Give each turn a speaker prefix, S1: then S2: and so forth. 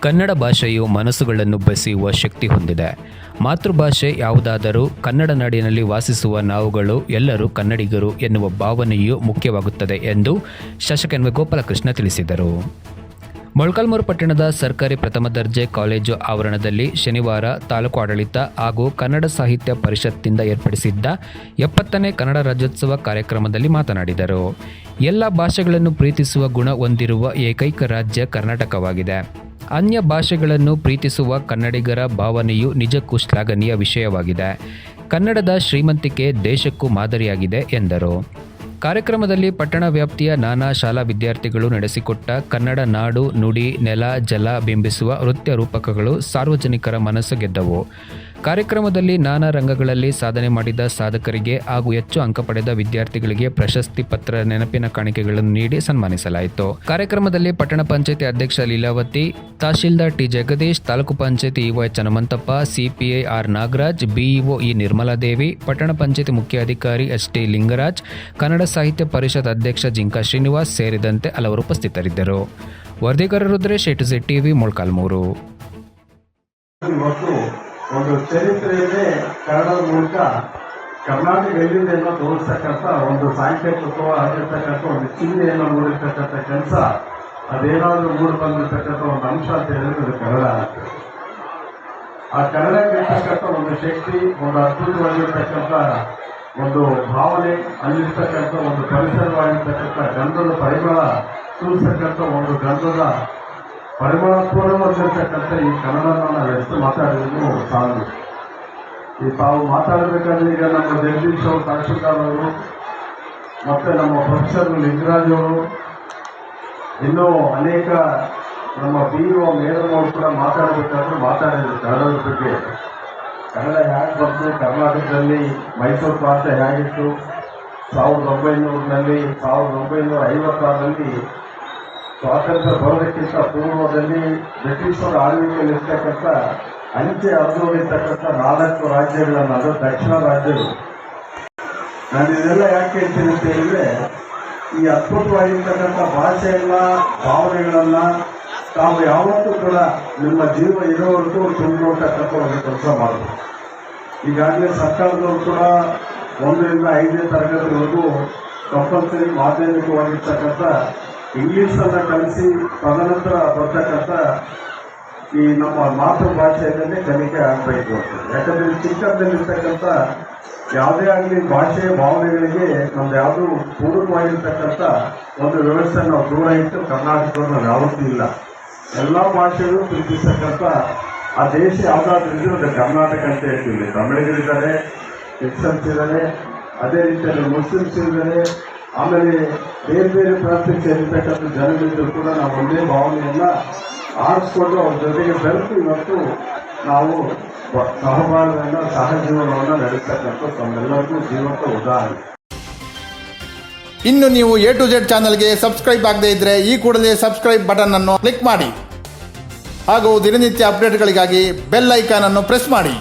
S1: ಕನ್ನಡ ಭಾಷೆಯು ಮನಸ್ಸುಗಳನ್ನು ಬೆಸೆಯುವ ಶಕ್ತಿ ಹೊಂದಿದೆ. ಮಾತೃಭಾಷೆ ಯಾವುದಾದರೂ ಕನ್ನಡ ನಾಡಿನಲ್ಲಿ ವಾಸಿಸುವ ನಾವುಗಳು ಎಲ್ಲರೂ ಕನ್ನಡಿಗರು ಎನ್ನುವ ಭಾವನೆಯು ಮುಖ್ಯವಾಗುತ್ತದೆ ಎಂದು ಶಾಸಕ ಎನ್ ವಿ ಗೋಪಾಲಕೃಷ್ಣ ತಿಳಿಸಿದರು. ಮೊಳಕಾಲ್ಮೂರು ಪಟ್ಟಣದ ಸರ್ಕಾರಿ ಪ್ರಥಮ ದರ್ಜೆ ಕಾಲೇಜು ಆವರಣದಲ್ಲಿ ಶನಿವಾರ ತಾಲೂಕು ಆಡಳಿತ ಹಾಗೂ ಕನ್ನಡ ಸಾಹಿತ್ಯ ಪರಿಷತ್ತಿಂದ ಏರ್ಪಡಿಸಿದ್ದ ಎಪ್ಪತ್ತನೇ ಕನ್ನಡ ರಾಜ್ಯೋತ್ಸವ ಕಾರ್ಯಕ್ರಮದಲ್ಲಿ ಮಾತನಾಡಿದರು. ಎಲ್ಲ ಭಾಷೆಗಳನ್ನು ಪ್ರೀತಿಸುವ ಗುಣ ಹೊಂದಿರುವ ಏಕೈಕ ರಾಜ್ಯ ಕರ್ನಾಟಕವಾಗಿದೆ. ಅನ್ಯ ಭಾಷೆಗಳನ್ನು ಪ್ರೀತಿಸುವ ಕನ್ನಡಿಗರ ಭಾವನೆಯು ನಿಜಕ್ಕೂ ಶ್ಲಾಘನೀಯ ವಿಷಯವಾಗಿದೆ. ಕನ್ನಡದ ಶ್ರೀಮಂತಿಕೆ ದೇಶಕ್ಕೂ ಮಾದರಿಯಾಗಿದೆ, ಎಂದರು. ಕಾರ್ಯಕ್ರಮದಲ್ಲಿ ಪಟ್ಟಣ ವ್ಯಾಪ್ತಿಯ ನಾನಾ ಶಾಲಾ ವಿದ್ಯಾರ್ಥಿಗಳು ನಡೆಸಿಕೊಟ್ಟ ಕನ್ನಡ ನಾಡು ನುಡಿ ನೆಲ ಜಲ ಬಿಂಬಿಸುವ ನೃತ್ಯ ರೂಪಕಗಳು ಸಾರ್ವಜನಿಕರ ಮನಸ್ಸು ಗೆದ್ದವು. ಕಾರ್ಯಕ್ರಮದಲ್ಲಿ ನಾನಾ ರಂಗಗಳಲ್ಲಿ ಸಾಧನೆ ಮಾಡಿದ ಸಾಧಕರಿಗೆ ಹಾಗೂ ಹೆಚ್ಚು ಅಂಕ ಪಡೆದ ವಿದ್ಯಾರ್ಥಿಗಳಿಗೆ ಪ್ರಶಸ್ತಿ ಪತ್ರ, ನೆನಪಿನ ಕಾಣಿಕೆಗಳನ್ನು ನೀಡಿ ಸನ್ಮಾನಿಸಲಾಯಿತು. ಕಾರ್ಯಕ್ರಮದಲ್ಲಿ ಪಟ್ಟಣ ಪಂಚಾಯತಿ ಅಧ್ಯಕ್ಷ ಲೀಲಾವತಿ, ತಹಶೀಲ್ದಾರ್ ಟಿ ಜಗದೀಶ್, ತಾಲೂಕು ಪಂಚಾಯತಿ EO H Hanumanthappa, CPI R Nagaraj, BEO E Nirmala Devi ಪಟ್ಟಣ ಪಂಚಾಯತಿ ಮುಖ್ಯಾಧಿಕಾರಿ ಎಚ್ ಟಿ ಲಿಂಗರಾಜ್, ಕನ್ನಡ ಸಾಹಿತ್ಯ ಪರಿಷತ್ ಅಧ್ಯಕ್ಷ ಜಿಂಕಾ ಶ್ರೀನಿವಾಸ್ ಸೇರಿದಂತೆ ಹಲವರು ಉಪಸ್ಥಿತರಿದ್ದರು. ವರದಿಗಾರ Rudresh A to Z TV, Molakalmuru.
S2: ಒಂದು ಚರಿತ್ರೆಯಲ್ಲೇ ಕನ್ನಡದ ಮೂಲಕ. ಕರ್ನಾಟಕ ಎಲ್ಲಿದೆ ಅನ್ನೋ ತೋರಿಸ್ತಕ್ಕಂಥ ಒಂದು ಸಾಂಕೇತಿಕವಾಗಿರ್ತಕ್ಕಂಥ ಒಂದು ಚಿಹ್ನೆಯನ್ನು ಮೂಡಿರ್ತಕ್ಕಂಥ ಕೆಲಸ, ಅದೇನಾದರೂ ಮೂಡಿ ಬಂದಿರತಕ್ಕಂಥ ಒಂದು ಅಂಶ ಅಂತ ಹೇಳಿದ್ರೆ ಅದು ಕನ್ನಡ ಆಗುತ್ತೆ. ಆ ಕನ್ನಡಕ್ಕೆ ಇರ್ತಕ್ಕಂಥ ಒಂದು ಶಕ್ತಿ, ಒಂದು ಅದ್ಭುತವಾಗಿರ್ತಕ್ಕಂಥ ಒಂದು ಭಾವನೆ, ಅಲ್ಲಿರ್ತಕ್ಕಂಥ ಒಂದು ಪರಿಸರವಾಗಿರ್ತಕ್ಕಂಥ ಗಂಧದ ಪರಿಮಳ ಸೂಚಿಸ್ತಕ್ಕಂಥ ಒಂದು ಗಂಧದ ಪರಿಮಳಪೂರ್ಣವಾಗಿರ್ತಕ್ಕಂಥ ಈ ಕನ್ನಡನ ನಾವು ಎಷ್ಟು ಮಾತಾಡಿದ್ರು ಸಾಲದು ಈ ತಾವು ಮಾತಾಡಬೇಕಾದ್ರೆ ಈಗ ನಮ್ಮ ಜಗದೀಶ್ ಅವರು ಅವರು, ಮತ್ತೆ ನಮ್ಮ ಪ್ರೊಫೆಸರ್ ಲಿಂಗರಾಜ್ ಅವರು, ಇನ್ನೂ ಅನೇಕ ನಮ್ಮ ಬಿ ಒ ಮೇಡಮ್ ಅವರು ಕೂಡ ಮಾತಾಡಬೇಕಾದ್ರೆ ಮಾತಾಡಿದ್ರು ಕನ್ನಡದ ಬಗ್ಗೆ. ಕನ್ನಡ ಹೇಗೆ ಬಂತು? ಕರ್ನಾಟಕದಲ್ಲಿ ಮೈಸೂರು ಪ್ರಾಂತ ಹೇಗಿತ್ತು? ಸಾವಿರದ ಒಂಬೈನೂರಿನಲ್ಲಿ, ಸಾವಿರದ ಒಂಬೈನೂರ ಐವತ್ತಾರರಲ್ಲಿ ಸ್ವಾತಂತ್ರ್ಯ ಬರೋದಕ್ಕಿಂತ ಪೂರ್ವದಲ್ಲಿ ಬ್ರಿಟಿಷರ ಆಳ್ವಿಕೆಯಲ್ಲಿರ್ತಕ್ಕಂಥ ಅಂಚೆ ಹರಿದೋಗಿರ್ತಕ್ಕಂಥ ನಾಲ್ಕು ರಾಜ್ಯಗಳನ್ನು, ಅದು ದಕ್ಷಿಣ ರಾಜ್ಯಗಳು. ನಾನು ಇದೆಲ್ಲ ಯಾಕೆ ಹೇಳ್ತೀನಿ ಅಂತ ಹೇಳಿದ್ರೆ, ಈ ಅದ್ಭುತವಾಗಿರ್ತಕ್ಕಂಥ ಭಾಷೆಯನ್ನ, ಭಾವನೆಗಳನ್ನ ತಾವು ಯಾವತ್ತೂ ಕೂಡ ನಿಮ್ಮ ಜೀವ ಇರೋವರೆಗೂ ತುಂಬಿಕೊಳ್ತಕ್ಕಂಥ ಒಂದು ಕೆಲಸ ಮಾಡಬೇಕು. ಈಗಾಗಲೇ ಸರ್ಕಾರದವರು ಕೂಡ ಒಂದರಿಂದ ಐದನೇ ತರಗತಿವರೆಗೂ ಕಂಪಲ್ಸರಿ ಮಾಧ್ಯಮಿಕವಾಗಿರ್ತಕ್ಕಂಥ ಇಂಗ್ಲೀಷನ್ನು ಕಲಿಸಿ ತದನಂತರ ಬರ್ತಕ್ಕಂಥ ಈ ನಮ್ಮ ಮಾತೃಭಾಷೆಯಲ್ಲೇ ಕಲಿಕೆ ಆಗಬೇಕು ಯಾಕಂದರೆ ಚಿಕ್ಕಂದಲ್ಲಿರ್ತಕ್ಕಂಥ ಯಾವುದೇ ಆಗಲಿ ಭಾಷೆಯ ಭಾವನೆಗಳಿಗೆ ನಮ್ದು ಯಾವುದು ಪೂರಕವಾಗಿರ್ತಕ್ಕಂಥ ಒಂದು ವ್ಯವಸ್ಥೆ ನಾವು ದೂರ ಇಟ್ಟು ಕರ್ನಾಟಕವನ್ನು ಯಾವತ್ತೂ ಇಲ್ಲ. ಎಲ್ಲ ಭಾಷೆಗಳು ಪ್ರೀತಿಸ್ತಕ್ಕಂಥ ಆ ದೇಶ ಯಾವುದಾದ್ರೂ ಇದ್ರೆ ಅದು ಕರ್ನಾಟಕ ಅಂತ ಹೇಳ್ತೀವಿ. ತಮಿಳಿಗರಿದ್ದಾರೆ ಕ್ರಿಶ್ಚಿಯನ್ಸ್ ಇದ್ದಾರೆ, ಅದೇ ರೀತಿಯಲ್ಲಿ ಮುಸ್ಲಿಮ್ಸ್ ಇದ್ದಾರೆ. ಆಮೇಲೆ ಬೇರೆ ಬೇರೆ ಪ್ರಾಂತ್ಯಕ್ಕೆ ಸೇರಿರ್ತಕ್ಕಂಥ ಜನರಿದ್ದರೂ ಕೂಡ ನಾವು ಒಂದೇ ಭಾವನೆಯನ್ನ ಆರಿಸ್ಕೊಂಡು ಅವ್ರ ಜೊತೆಗೆ ಬೆರೆತು ಇವತ್ತು ನಾವು ಸಹಬಾಳ್ವೆಯನ್ನ, ಸಹಜೀವನವನ್ನು ನಡೆಸ್ತಕ್ಕಂಥ ತಮ್ಮೆಲ್ಲರಿಗೂ ಜೀವಂತ ಉದಾಹರಣೆ.
S3: ಇನ್ನು ನೀವು ಎ ಟು ಜೆಡ್ ಚಾನಲ್ಗೆ ಸಬ್ಸ್ಕ್ರೈಬ್ ಆಗದೇ ಇದ್ದರೆ ಈ ಕೂಡಲೇ ಸಬ್ಸ್ಕ್ರೈಬ್ ಬಟನ್ ಅನ್ನು ಕ್ಲಿಕ್ ಮಾಡಿ. ಹಾಗೂ ದಿನನಿತ್ಯ ಅಪ್ಡೇಟ್ಗಳಿಗಾಗಿ ಬೆಲ್ ಐಕಾನ್ ಅನ್ನು ಪ್ರೆಸ್ ಮಾಡಿ.